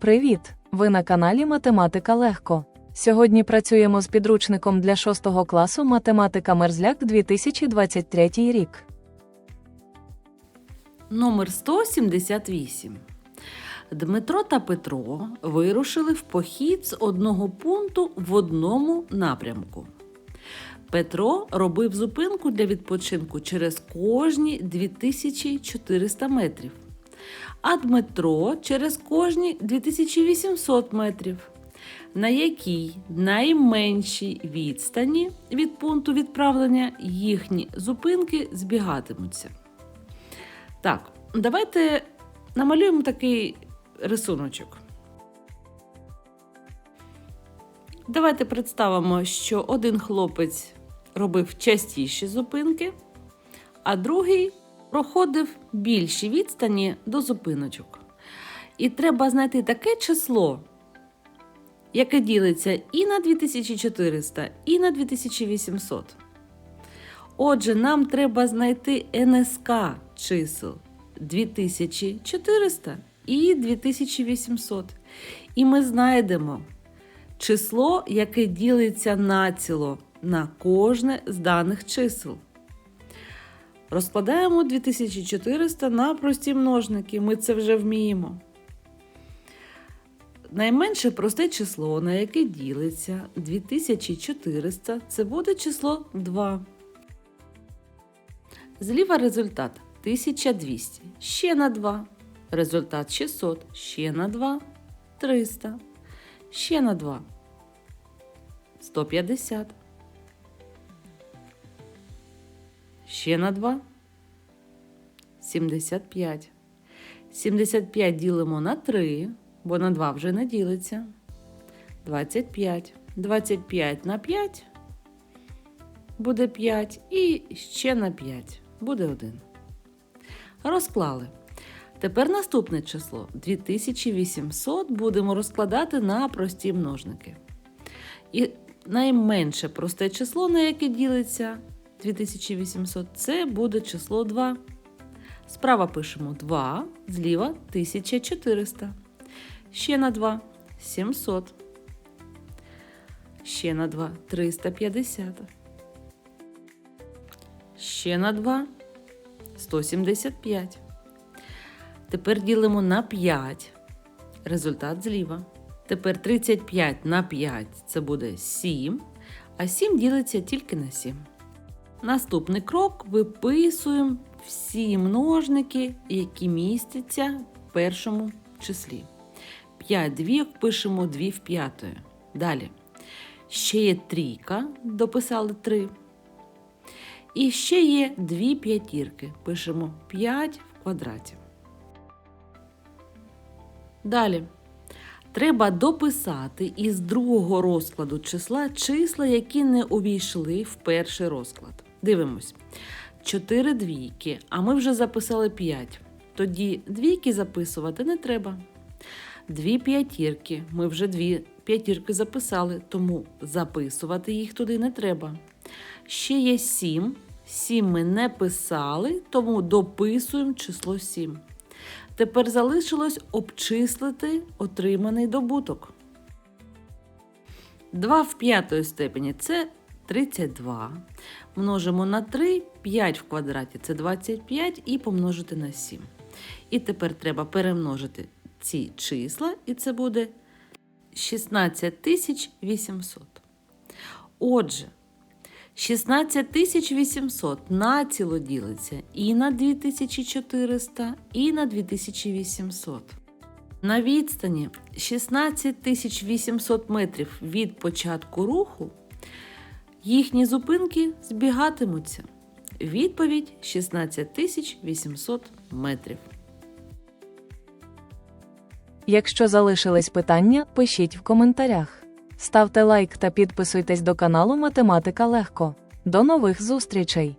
Привіт! Ви на каналі Математика Легко. Сьогодні працюємо з підручником для 6 класу Математика Мерзляк 2023 рік. Номер 178. Дмитро та Петро вирушили в похід з одного пункту в одному напрямку. Петро робив зупинку для відпочинку через кожні 2400 метрів, а Дмитро через кожні 2800 метрів. На якій найменшій відстані від пункту відправлення їхні зупинки збігатимуться. Так, давайте намалюємо такий рисуночок. Давайте представимо, що один хлопець робив частіші зупинки, а другий проходив більші відстані до зупиночок. І треба знайти таке число, яке ділиться і на 2400, і на 2800. Отже, нам треба знайти НСК чисел 2400 і 2800. І ми знайдемо число, яке ділиться націло на кожне з даних чисел. Розкладаємо 2400 на прості множники. Ми це вже вміємо. Найменше просте число, на яке ділиться 2400, це буде число 2. Зліва результат 1200, ще на 2. Результат 600, ще на 2, 300, ще на 2, 150. Ще на 2, 75. 75 ділимо на 3, бо на 2 вже не ділиться. 25. 25 на 5 буде 5 і ще на 5 буде 1. Розклали. Тепер наступне число 2800 будемо розкладати на прості множники. І найменше просте число, на яке ділиться 2800, це буде число 2. Справа пишемо 2, зліва 1400. Ще на 2 700. Ще на 2 350. Ще на 2 175. Тепер ділимо на 5. Результат зліва. Тепер 35 на 5 це буде 7, а 7 ділиться тільки на 7. Наступний крок виписуємо всі множники, які містяться в першому числі. 5 двійок пишемо 2 в п'ятої. Далі. Ще є трійка, дописали 3. І ще є дві п'ятірки. Пишемо 5 в квадраті. Далі. Треба дописати із другого розкладу числа числа, які не увійшли в перший розклад. Дивимось. 4 двійки, а ми вже записали 5. Тоді двійки записувати не треба. Дві п'ятірки. Ми вже дві п'ятірки записали, тому записувати їх туди не треба. Ще є 7. 7 ми не писали, тому дописуємо число 7. Тепер залишилось обчислити отриманий добуток. 2 в п'ятої степені це 32. Множимо на 3, 5 в квадраті це 25 і помножити на 7. І тепер треба перемножити ці числа, і це буде 16800. Отже, 16800 націло ділиться і на 2400, і на 2800. На відстані 16800 метрів від початку руху їхні зупинки збігатимуться. Відповідь 16800 метрів. Якщо залишились питання, пишіть в коментарях. Ставте лайк та підписуйтесь до каналу Математика Легко. До нових зустрічей!